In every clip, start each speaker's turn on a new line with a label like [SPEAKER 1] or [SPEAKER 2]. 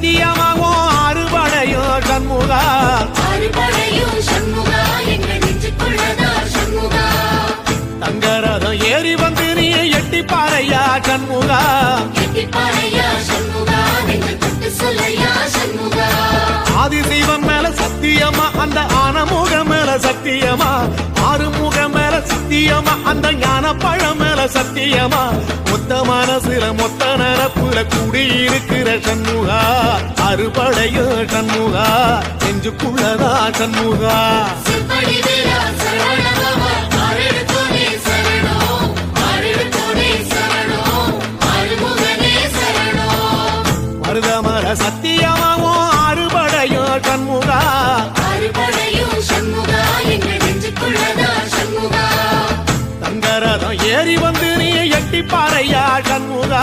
[SPEAKER 1] சத்தியமாகவும்
[SPEAKER 2] அறுபடையும் சண்முகா. தங்கரதம் ஏறி வந்து நீ எட்டி பாறையா சண்முகா
[SPEAKER 1] ஆதிசைவன் மேல சத்தியமா அந்த ஆனமுக மேல சத்தியமா. ஆறுமுக மேல சத்தியமா அந்த ஞான பழம் சத்தியமா? மொத்த மனசுல மொத்த நரப்புல குடியிருக்கிற சண்முகா. அறுபடைய சண்முகா. நெஞ்சுக்குள்ளதா சண்முகா.
[SPEAKER 2] செம்படி வீரா
[SPEAKER 1] பாறையா சண்முகா?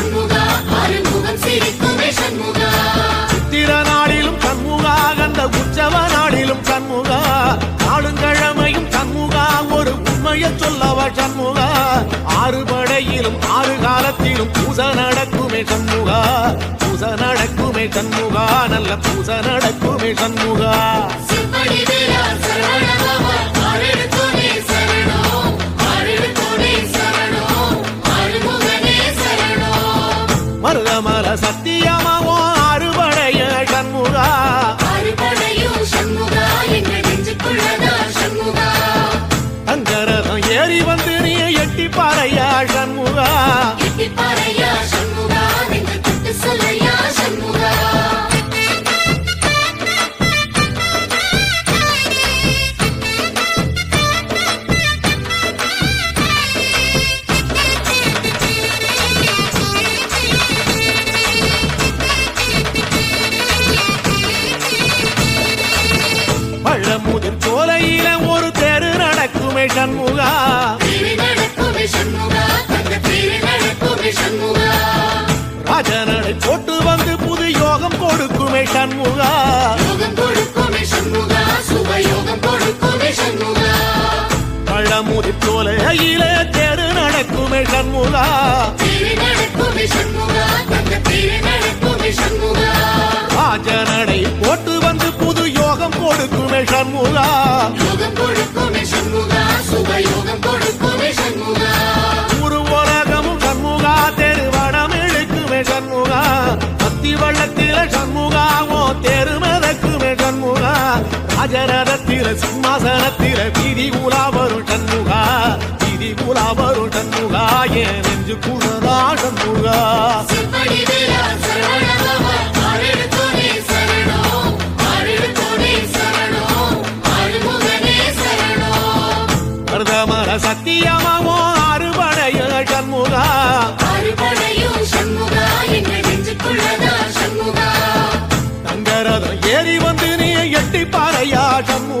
[SPEAKER 1] காலத்திலும் பூச நடக்குமே சண்முகா. பூச நடக்குமே சண்முகா. நல்ல பூச நடக்குமே சண்முகா. சண்முகா. ராஜனடை போட்டு வந்து புது யோகம் கொடுக்குமே சண்முகா.
[SPEAKER 2] கொடுக்குமே சண்முகா சுபயோகம்
[SPEAKER 1] நடக்குமே சண்முகா. ராஜரதத்தில சிம்மாசனத்தில வீதி உலா வரும் சண்முகா வீதி உலா வரும் சண்முகா என் நெஞ்சு குளரா சண்முகா
[SPEAKER 2] செம்படி
[SPEAKER 1] பாறையா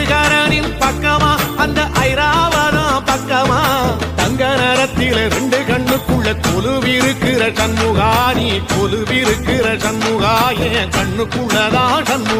[SPEAKER 1] ஐந்துகாரனின் பக்கமா? அந்த ஐராவரம் பக்கமா? தங்க நரத்தில ரெண்டு கண்ணுக்குள்ள கொலுவிருக்கிற சண்முகா நீ கொலுவிருக்கிற சண்முகா என் கண்ணுக்குள்ளதான் சண்முகா.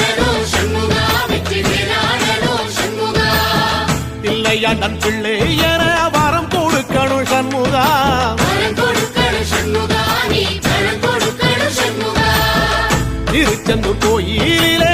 [SPEAKER 1] நன் பிள்ளை என வரம் கொடுக்கணும் சண்முகா. திருச்செந்தூர் கோயிலிலே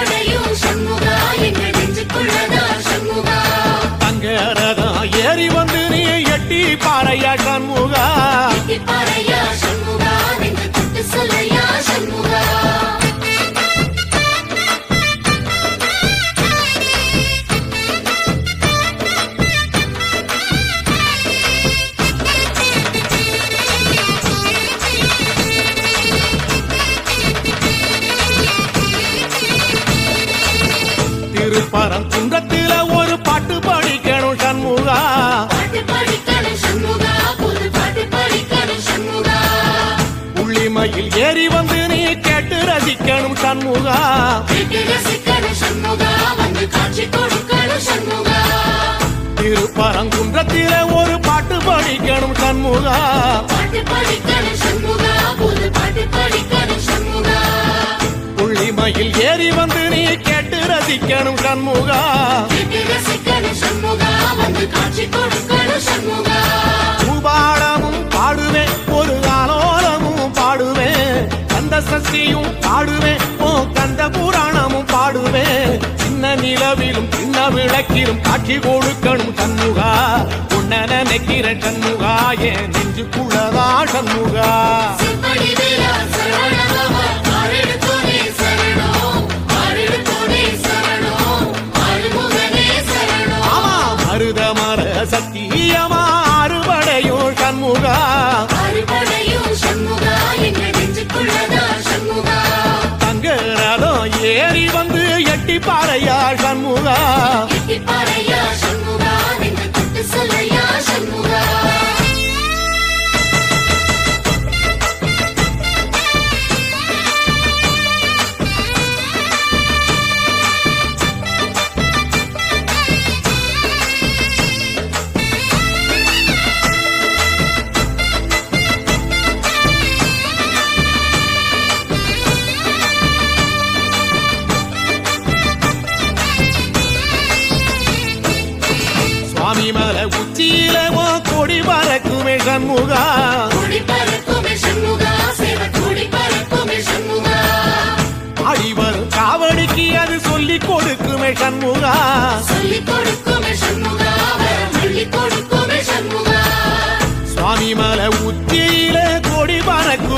[SPEAKER 2] சண்முகா.
[SPEAKER 1] புள்ளிமயில் ஏறி வந்து நீ கேட்டு ரசிக்கணும் சண்முகா. பூபாடமும் பாடுவேன் ஒரு ஆலோலமும் பாடுவேன். அந்த சசியும் நடக்கிறும் காட்சி கொடுக்கணும் சண்முகா. உன்ன நினைக்கிற சண்முகா என் நெஞ்சுக்குள்ளதா சண்முகா.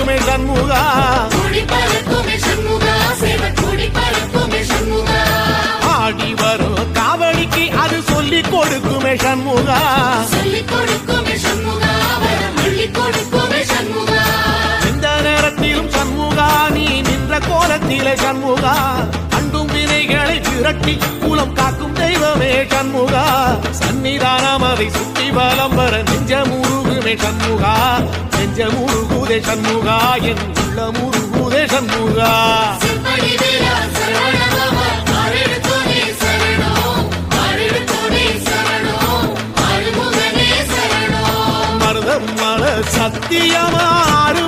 [SPEAKER 1] பறக்குமே சண்முகா. ஆடி வரும் காவடிக்கு அது சொல்லி கொடுக்குமே சண்முகா. எந்த நேரத்திலும் சண்முகா நீ நின்ற கோலத்திலே சண்முகா. அண்டும் வினைகளை விரட்டி குலம் காக்கும் தெய்வமே சண்முகா. சன்னிதானம் அதை சுற்றி வலம் வர நெஞ்ச முருகுதே சண்முகா செஞ்ச முருகுதே சண்முகா என் உள்ள முருகுதே சண்முகா சத்தியமாறு